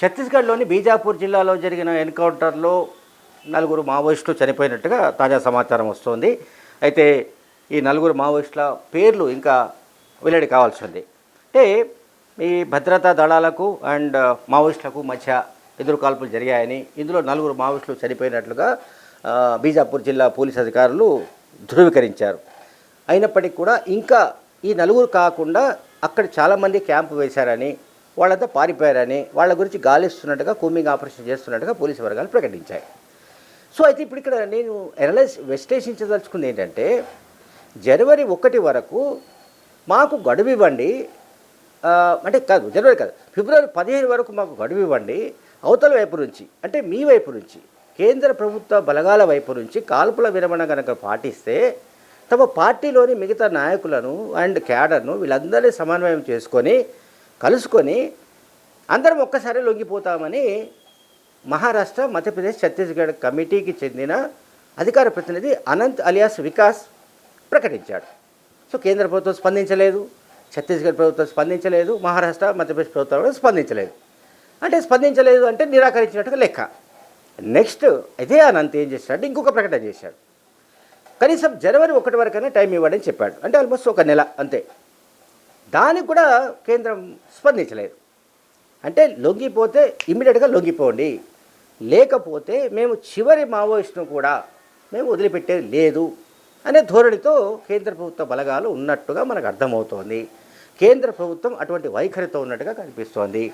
ఛత్తీస్గఢ్లోని బీజాపూర్ జిల్లాలో జరిగిన ఎన్కౌంటర్లో నలుగురు మావోయిస్టులు చనిపోయినట్టుగా తాజా సమాచారం వస్తోంది. అయితే ఈ నలుగురు మావోయిస్టుల పేర్లు ఇంకా వెల్లడి కావాల్సి ఉంది. అంటే ఈ భద్రతా దళాలకు అండ్ మావోయిస్టులకు మధ్య ఎదురుకాల్పులు జరిగాయని ఇందులో నలుగురు మావోయిస్టులు చనిపోయినట్లుగా బీజాపూర్ జిల్లా పోలీస్ అధికారులు ధృవీకరించారు. అయినప్పటికీ కూడా ఇంకా ఈ నలుగురు కాకుండా అక్కడ చాలామంది క్యాంపు వేశారని వాళ్ళంతా పారిపోయారని వాళ్ళ గురించి గాలిస్తున్నట్టుగా కూమింగ్ ఆపరేషన్ చేస్తున్నట్టుగా పోలీసు వర్గాలు ప్రకటించాయి. సో అయితే ఇప్పుడు ఇక్కడ నేను ఎనలైజ్ విశ్లేషించదలుచుకుంది ఏంటంటే జనవరి ఒకటి వరకు మాకు గడువు ఇవ్వండి అంటే కాదు జనవరి కాదు ఫిబ్రవరి పదిహేను వరకు మాకు గడువు ఇవ్వండి అవతల వైపు నుంచి అంటే మీ వైపు నుంచి కేంద్ర ప్రభుత్వ బలగాల వైపు నుంచి కాల్పుల విరమణ కనుక పాటిస్తే తమ పార్టీలోని మిగతా నాయకులను అండ్ క్యాడర్ను వీళ్ళందరినీ సమన్వయం చేసుకొని కలుసుకొని అందరం ఒక్కసారి లొంగిపోతామని మహారాష్ట్ర మధ్యప్రదేశ్ ఛత్తీస్గఢ్ కమిటీకి చెందిన అధికార ప్రతినిధి అనంత్ అలియాస్ వికాస్ ప్రకటించాడు. సో కేంద్ర ప్రభుత్వం స్పందించలేదు ఛత్తీస్గఢ్ ప్రభుత్వం స్పందించలేదు మహారాష్ట్ర మధ్యప్రదేశ్ ప్రభుత్వం కూడా స్పందించలేదు. అంటే స్పందించలేదు అంటే నిరాకరించినట్టుగా లెక్క. నెక్స్ట్ ఇదే అనంత్ ఏం చేశాడు? ఇంకొక ప్రకటన చేశాడు. కనీసం జనవరి ఒకటి వరకైనా టైం ఇవ్వడని చెప్పాడు. అంటే ఆల్మోస్ట్ ఒక నెల అంతే. దానికి కూడా కేంద్రం స్పందించలేదు. అంటే లొంగిపోతే ఇమ్మీడియట్గా లొంగిపోండి. లేకపోతే మేము చివరి మావోయిస్ట్ను కూడా మేము వదిలిపెట్టేది లేదు అనే ధోరణితో కేంద్ర ప్రభుత్వ బలగాలు ఉన్నట్టుగా మనకు అర్థమవుతోంది. కేంద్ర ప్రభుత్వం అటువంటి వైఖరితో ఉన్నట్టుగా కనిపిస్తోంది.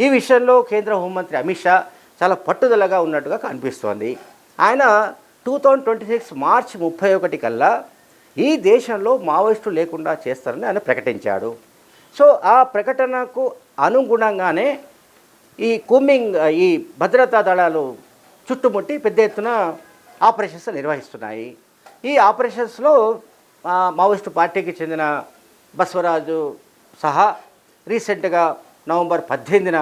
ఈ విషయంలో కేంద్ర హోంమంత్రి అమిత్ షా చాలా పట్టుదలగా ఉన్నట్టుగా కనిపిస్తోంది. ఆయన two thousand twenty six March ముప్పై ఒకటి కల్లా ఈ దేశంలో మావోయిస్టులు లేకుండా చేస్తారని ఆయన ప్రకటించాడు. సో ఆ ప్రకటనకు అనుగుణంగానే ఈ కూమింగ్ ఈ భద్రతా దళాలు చుట్టుముట్టి పెద్ద ఎత్తున ఆపరేషన్స్ నిర్వహిస్తున్నాయి. ఈ ఆపరేషన్స్లో మావోయిస్టు పార్టీకి చెందిన బసవరాజు సహా రీసెంట్గా నవంబర్ పద్దెనిమిదిన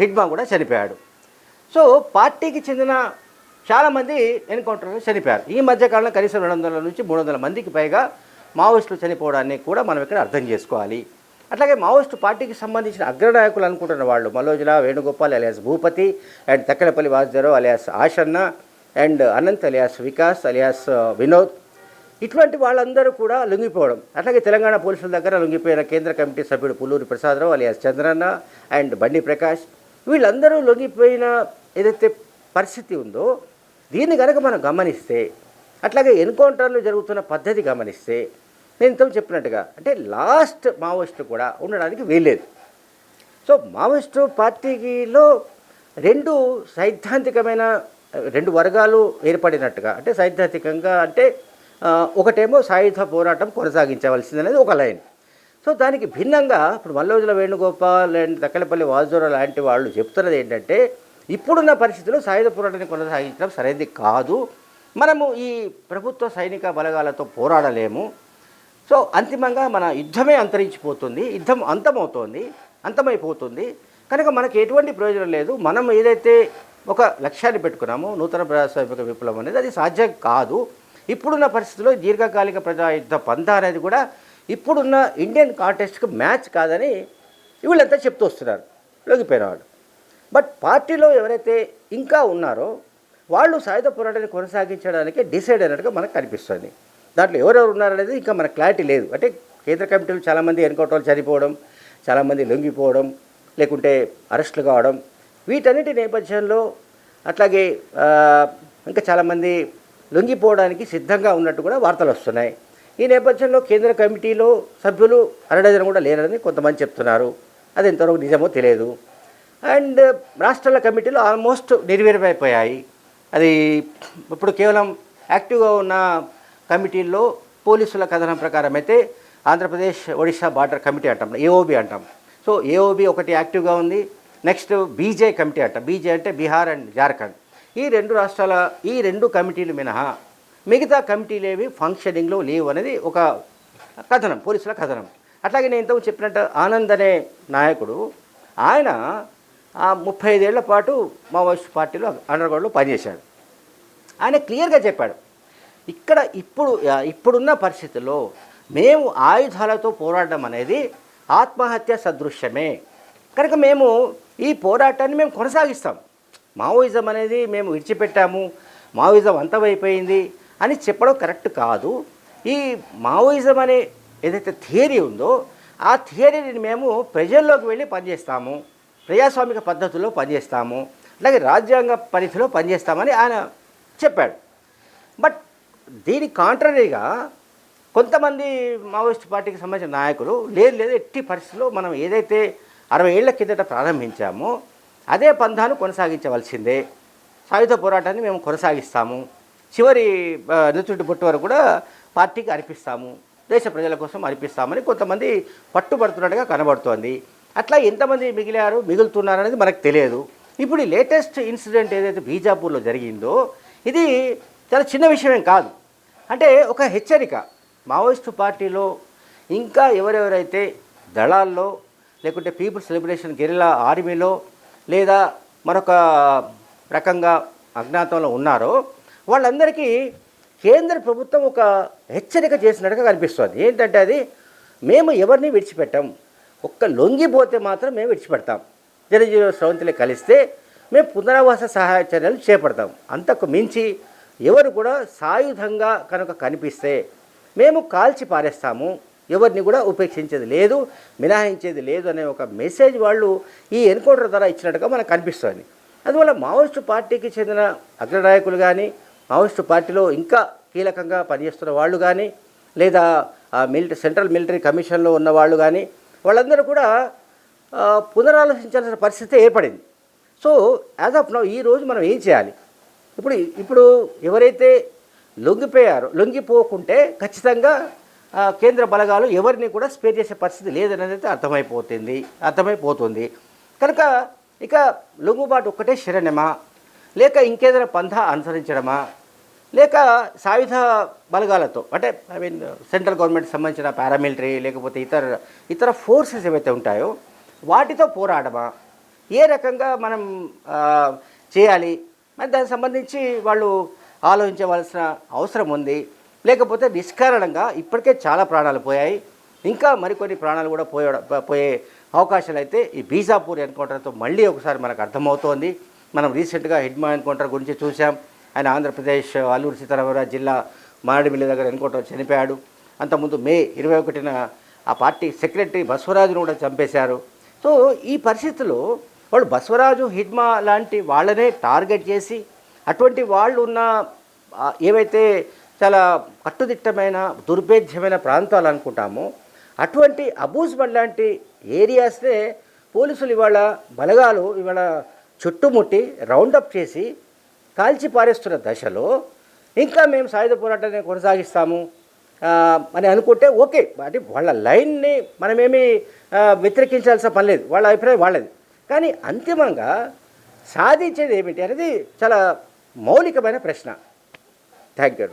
హిడ్మా కూడా చనిపోయాడు. సో పార్టీకి చెందిన చాలామంది ఎన్కౌంటర్లో చనిపోయారు. ఈ మధ్యకాలంలో కనీసం రెండు వందల నుంచి మూడు వందల మందికి పైగా మావోయిస్టులు చనిపోవడాన్ని కూడా మనం ఇక్కడ అర్థం చేసుకోవాలి. అట్లాగే మావోయిస్టు పార్టీకి సంబంధించిన అగ్రనాయకులు అనుకుంటున్న వాళ్ళు Mallojula Venugopal alias Bhupathi and Takkalapalli Vasudev alias Ashanna and Anant alias Vikas alias Vinod. ఇటువంటి వాళ్ళందరూ కూడా లొంగిపోవడం. అట్లాగే తెలంగాణ పోలీసుల దగ్గర లొంగిపోయిన కేంద్ర కమిటీ సభ్యుడు పుల్లూరి ప్రసాదరావు అలియాస్ చంద్రన్న అండ్ బండి ప్రకాష్. వీళ్ళందరూ లొంగిపోయిన ఏదైతే పరిస్థితి ఉందో దీన్ని కనుక మనం గమనిస్తే అట్లాగే ఎన్కౌంటర్లు జరుగుతున్న పద్ధతి గమనిస్తే నేను ఇంతకు చెప్పినట్టుగా అంటే లాస్ట్ మావోయిస్టు కూడా ఉండడానికి వీల్లేదు. సో మావోయిస్టు పార్టీలో రెండు సైద్ధాంతికమైన రెండు వర్గాలు ఏర్పడినట్టుగా అంటే సైద్ధాంతికంగా అంటే ఒకటేమో సాయుధ పోరాటం కొనసాగించవలసింది అనేది ఒక లైన్. సో దానికి భిన్నంగా ఇప్పుడు మల్లోజుల వేణుగోపాల్ అండ్ దక్కలపల్లి వాజుర లాంటి వాళ్ళు చెప్తున్నది ఏంటంటే ఇప్పుడున్న పరిస్థితుల్లో సాయుధ పోరాటాన్ని కొనసాగించడం సరైనది కాదు. మనము ఈ ప్రభుత్వ సైనిక బలగాలతో పోరాడలేము. సో అంతిమంగా మన యుద్ధమే అంతరించిపోతుంది. యుద్ధం అంతమవుతోంది అంతమైపోతుంది. కనుక మనకు ఎటువంటి ప్రయోజనం లేదు. మనం ఏదైతే ఒక లక్ష్యాన్ని పెట్టుకున్నామో నూతన ప్రజాస్వామిక విప్లవం అనేది అది సాధ్యం కాదు. ఇప్పుడున్న పరిస్థితుల్లో దీర్ఘకాలిక ప్రజా యుద్ధ పంథ అనేది కూడా ఇప్పుడున్న ఇండియన్ కాంటెస్ట్కి మ్యాచ్ కాదని వీళ్ళంతా చెప్తూ వస్తున్నారు. లొంగిపోయిన వాళ్ళు. బట్ పార్టీలో ఎవరైతే ఇంకా ఉన్నారో వాళ్ళు సాయుధ పోరాటాన్ని కొనసాగించడానికి డిసైడ్ అయినట్టుగా మనకు కనిపిస్తుంది. దాంట్లో ఎవరెవరు ఉన్నారనేది ఇంకా మనకు క్లారిటీ లేదు. అంటే కేంద్ర కమిటీలు చాలామంది ఎన్కౌంటర్లు చనిపోవడం చాలామంది లొంగిపోవడం లేకుంటే అరెస్టులు కావడం వీటన్నిటి నేపథ్యంలో అట్లాగే ఇంకా చాలామంది లొంగిపోవడానికి సిద్ధంగా ఉన్నట్టు కూడా వార్తలు వస్తున్నాయి. ఈ నేపథ్యంలో కేంద్ర కమిటీలో సభ్యులు అరడజన కూడా లేరని కొంతమంది చెప్తున్నారు. అది ఎంతవరకు నిజమో తెలియదు. అండ్ రాష్ట్రాల కమిటీలు ఆల్మోస్ట్ నిర్వీర్యమైపోయాయి అది ఇప్పుడు కేవలం యాక్టివ్గా ఉన్న కమిటీల్లో పోలీసుల కథనం ప్రకారం అయితే ఆంధ్రప్రదేశ్ ఒడిశా బార్డర్ కమిటీ అంటాం ఏఓబి అంటాం. సో ఏఓబి ఒకటి యాక్టివ్గా ఉంది నెక్స్ట్ బీజే కమిటీ అంటాం. బీజే అంటే బీహార్ అండ్ జార్ఖండ్. ఈ రెండు రాష్ట్రాల ఈ రెండు కమిటీలు మినహా మిగతా కమిటీలేవి ఫంక్షనింగ్లో లేవు అనేది ఒక కథనం పోలీసుల కథనం. అట్లాగే నేను ఇంతకు చెప్పినట్టు ఆనంద్ అనే నాయకుడు ఆయన ముప్పై ఐదేళ్ళ పాటు మావోయిస్ట్ పార్టీలో అండర్గ్రౌండ్లో పనిచేశాడు. ఆయన క్లియర్గా చెప్పాడు. ఇక్కడ ఇప్పుడు ఇప్పుడున్న పరిస్థితుల్లో మేము ఆయుధాలతో పోరాడడం అనేది ఆత్మహత్య సదృశ్యమే. కనుక మేము ఈ పోరాటాన్ని మేము కొనసాగిస్తాం. మావోయిజం అనేది మేము విడిచిపెట్టాము మావోయిజం అంతమైపోయింది అని చెప్పడం కరెక్ట్ కాదు. ఈ మావోయిజం అనే ఏదైతే థియరీ ఉందో ఆ థియరీని మేము ప్రజల్లోకి వెళ్ళి పనిచేస్తాము. ప్రజాస్వామిక పద్ధతుల్లో పనిచేస్తాము అలాగే రాజ్యాంగ పరిధిలో పనిచేస్తామని ఆయన చెప్పాడు. బట్ దీని కాంట్రరీగా కొంతమంది మావోయిస్ట్ పార్టీకి సంబంధించిన నాయకులు లేదు లేదు ఎట్టి పరిస్థితుల్లో మనం ఏదైతే అరవై ఏళ్ళ కిందట ప్రారంభించామో అదే పంధాను కొనసాగించవలసిందే. సాయుధ పోరాటాన్ని మేము కొనసాగిస్తాము. చివరి ఆ, బొట్టు వరకు కూడా పార్టీకి అర్పిస్తాము. దేశ ప్రజల కోసం అర్పిస్తామని కొంతమంది పట్టుబడుతున్నట్టుగా కనబడుతోంది. అట్లా ఎంతమంది మిగిలారు మిగులుతున్నారు అనేది మనకు తెలియదు. ఇప్పుడు ఈ లేటెస్ట్ ఇన్సిడెంట్ ఏదైతే బీజాపూర్లో జరిగిందో ఇది చాలా చిన్న విషయమేం కాదు. అంటే ఒక హెచ్చరిక. మావోయిస్టు పార్టీలో ఇంకా ఎవరెవరైతే దళాల్లో లేకుంటే పీపుల్స్ లిబరేషన్ గెరిలా ఆర్మీలో లేదా మరొక రకంగా అజ్ఞాతంలో ఉన్నారో వాళ్ళందరికీ కేంద్ర ప్రభుత్వం ఒక హెచ్చరిక చేసినట్టుగా కనిపిస్తుంది. ఏంటంటే అది మేము ఎవరిని విడిచిపెట్టాం ఒక్క లొంగిపోతే మాత్రం మేము విడిచిపెడతాం. జనజీవ స్రవంతిలో కలిస్తే మేము పునరావాస సహాయ చర్యలు చేపడతాం. అంతకు మించి ఎవరు కూడా సాయుధంగా కనుక కనిపిస్తే మేము కాల్చి పారేస్తాము. ఎవరిని కూడా ఉపేక్షించేది లేదు మినహాయించేది లేదు అనే ఒక మెసేజ్ వాళ్ళు ఈ ఎన్కౌంటర్ ద్వారా ఇచ్చినట్టుగా మనకు కనిపిస్తుంది. అందువల్ల మావోయిస్టు పార్టీకి చెందిన అగ్రనాయకులు కానీ మావోయిస్టు పార్టీలో ఇంకా కీలకంగా పనిచేస్తున్న వాళ్ళు కానీ లేదా మిలిటరీ సెంట్రల్ మిలిటరీ కమిషన్లో ఉన్న వాళ్ళు కానీ వాళ్ళందరూ కూడా పునరాలోచించాల్సిన పరిస్థితి ఏర్పడింది. సో యాజ్ ఆఫ్ నౌ ఈ రోజు మనం ఏం చేయాలి? ఇప్పుడు ఇప్పుడు ఎవరైతే లొంగిపోయారో లొంగిపోకుంటే ఖచ్చితంగా కేంద్ర బలగాలు ఎవరిని కూడా స్పేర్ చేసే పరిస్థితి లేదనేది అయితే అర్థమైపోతుంది అర్థమైపోతుంది. కనుక ఇక లొంగుబాటు ఒక్కటే శరణమా లేక ఇంకేదైనా పంథ అనుసరించడమా? లేక సాయుధ బలగాలతో అంటే ఐ మీన్ సెంట్రల్ గవర్నమెంట్ సంబంధించిన పారామిలిటరీ లేకపోతే ఇతర ఇతర ఫోర్సెస్ ఏవైతే ఉంటాయో వాటితో పోరాడమా? ఏ రకంగా మనం చేయాలి? మరి దానికి సంబంధించి వాళ్ళు ఆలోచించవలసిన అవసరం ఉంది. లేకపోతే నిష్కారణంగా ఇప్పటికే చాలా ప్రాణాలు పోయాయి. ఇంకా మరికొన్ని ప్రాణాలు కూడా పోయే పోయే అవకాశాలు అయితే ఈ బీజాపూర్ ఎన్కౌంటర్తో మళ్ళీ ఒకసారి మనకు అర్థమవుతోంది. మనం రీసెంట్గా హెడ్మా ఎన్కౌంటర్ గురించి చూసాం ఆయన ఆంధ్రప్రదేశ్ అల్లూరు సీతారామరాజు జిల్లా మారేడుమిల్లి దగ్గర ఎన్కౌంటర్ చనిపోయాడు. అంతకుముందు మే ఇరవై ఒకటిన ఆ పార్టీ సెక్రటరీ బసవరాజును కూడా చంపేశారు. సో ఈ పరిస్థితుల్లో వాళ్ళు బసవరాజు హిడ్మా లాంటి వాళ్ళనే టార్గెట్ చేసి అటువంటి వాళ్ళు ఉన్న ఏవైతే చాలా కట్టుదిట్టమైన దుర్భేద్యమైన ప్రాంతాలు అనుకుంటామో అటువంటి అబూజ్మన్ లాంటి ఏరియాస్నే పోలీసులు ఇవాళ బలగాలు ఇవాళ చుట్టుముట్టి రౌండప్ చేసి కాల్చి పారేస్తున్న దశలో ఇంకా మేము సాయుధ పోరాటాన్ని కొనసాగిస్తాము అని అనుకుంటే ఓకే అంటే వాళ్ళ లైన్ని మనమేమి వ్యతిరేకించాల్సిన పని లేదు వాళ్ళ అభిప్రాయం వాళ్ళది. కానీ అంతిమంగా సాధించేది ఏమిటి అనేది చాలా మౌలికమైన ప్రశ్న. Thank you